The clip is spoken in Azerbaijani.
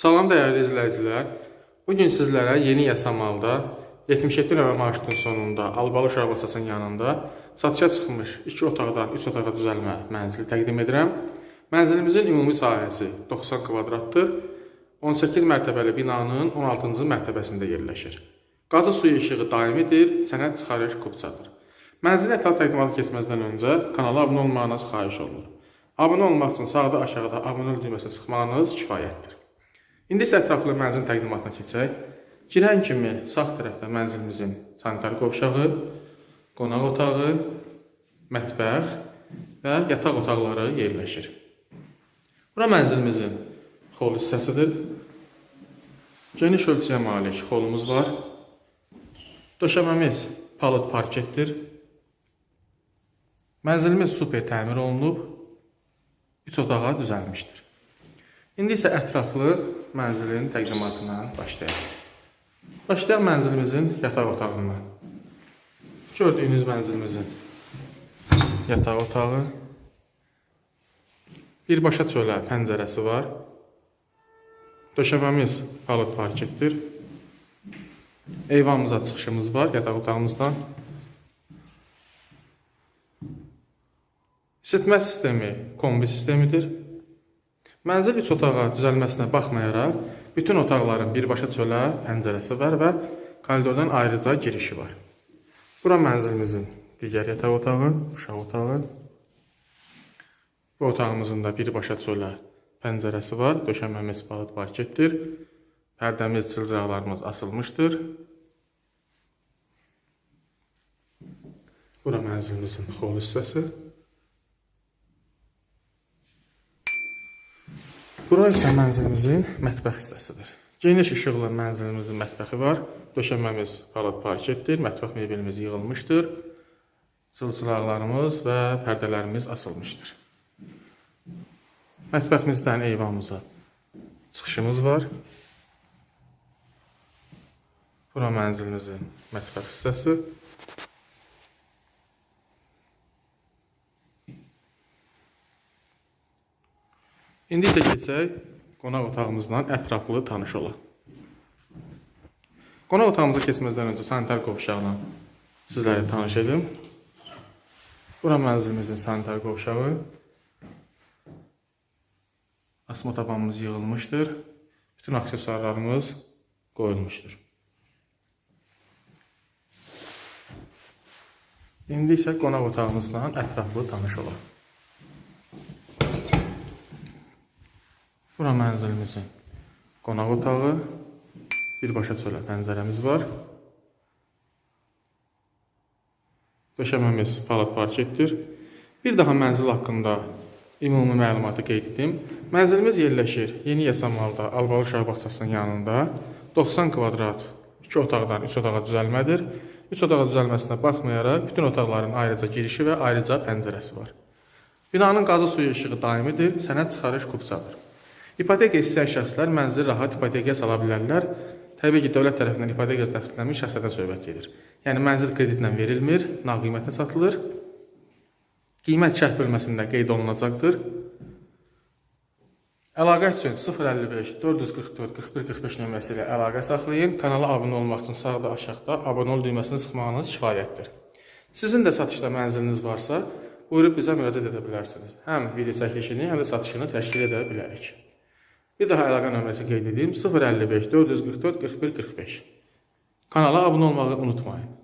Salam dəyərli izləyicilər. Bu gün sizlərə yeni Yasamalda 77 nömrə marşrutun sonunda Albalı uşaq bağçasının yanında satışa çıxmış 2 otaqdan 3 otağa düzəlmə mənzili təqdim edirəm. Mənzilimizin ümumi sahəsi 90 kvadratdır. 18 mərtəbəli binanın 16-cı mərtəbəsində yerləşir. Qazı suyu işığı daimidir, sənəd çıxarış kupçadır. Mənzilin ətraf təqdimatı keçməzdən öncə kanala abunə olmağınız xahiş olunur. Abunə olmaq üçün sağda aşağıda abunə düyməsini sıxmağınız kifayətdir. İndi isə ətraflı mənzil təqdimatına keçək. Girən kimi sağ tərəfdə mənzilimizin sanitar qovşağı, qonaq otağı, mətbəx və yataq otaqları yerləşir. Bura mənzilimizin xol hissəsidir. Geniş ölçüyə malik xolumuz var. Döşəməmiz palıd parketdir. Mənzilimiz super təmir olunub. 3 otağa düzəlmişdir. İndi isə ətraflı mənzilin təqdimatına başlayaq. Başlayaq mənzilimizin yataq otağından. Gördüyünüz mənzilimizin yataq otağı. Birbaşa çölə pəncərəsi var. Döşəməmiz palıd parketdir. Eyvanımıza çıxışımız var yataq otağımızdan. İsitmə sistemi kombi sistemidir. Mənzil 3 otağa düzəlməsinə baxmayaraq, bütün otaqların birbaşa çölə pəncərəsi var və koridordan ayrıca girişi var. Bura mənzilimizin digər yataq otağı, uşaq otağı. Bu otağımızın da birbaşa çölə pəncərəsi var. Döşəməmiz balıd parketdir. Pərdəmiz, çılcaqlarımız asılmışdır. Bura mənzilimizin xol hissəsi. Bura isə mənzilimizin mətbəx hissəsidir. Geniş işıqlı mənzilimizin mətbəxi var. Döşəməmiz palıd parketdir. Mətbəx mebelimiz yığılmışdır. Çılçılaqlarımız və pərdələrimiz asılmışdır. Mətbəximizdən eyvanımıza çıxışımız var. Bura mənzilimizin mətbəx hissəsi. İndi isə keçək qonaq otağımızla ətraflı tanış olaq. Qonaq otağımıza keçməzdən öncə sanitar qovşağına sizlərə tanış edim. Bura mənzilimizin sanitar qovşağı. Asma tabanımız yığılmışdır. Bütün aksesuarlarımız qoyulmuşdur. İndi isə qonaq otağımızla ətraflı tanış olaq. Bura mənzilimizin qonaq otağı, birbaşa çölə pəncərəmiz var. Döşəməmiz palıd parketdir. Bir daha mənzil haqqında ümumi məlumatı qeyd edim. Mənzilimiz yerləşir Yeni Yasamalda, Albalı uşaq bağçasının yanında. 90 kvadrat 2 otaqdan 3 otağa düzəlmədir. 3 otağa düzəlməsinə baxmayaraq bütün otaqların ayrıca girişi və ayrıca pəncərəsi var. Binanın qazı suyu işığı daimidir, sənəd çıxarış kupçadır. İpoteka istəyən şəxslər mənzili rahat ipotekaya sala bilərlər. Təbii ki, dövlət tərəfindən ipoteka təsdiqlənmiş şəxslərdən söhbət gedir. Yəni mənzil kreditlə verilmir, nağd qiymətinə satılır. Qiymət şərh bölməsində qeyd olunacaqdır. Əlaqə üçün 055 444 41 45 nömrəsi ilə əlaqə saxlayın. Kanala abunə olmaq üçün sağda aşağıda abunə ol düyməsini sıxmağınız kifayətdir. Sizin də satışda mənziliniz varsa, buyurub bizə müraciət edə bilərsiniz. Həm video çəkilişini, həm də satışını təşkil edə bilərik. Bir daha əlaqə nömrəsi qeyd edeyim. 055 444 41 45. Kanala abunə olmağı unutmayın.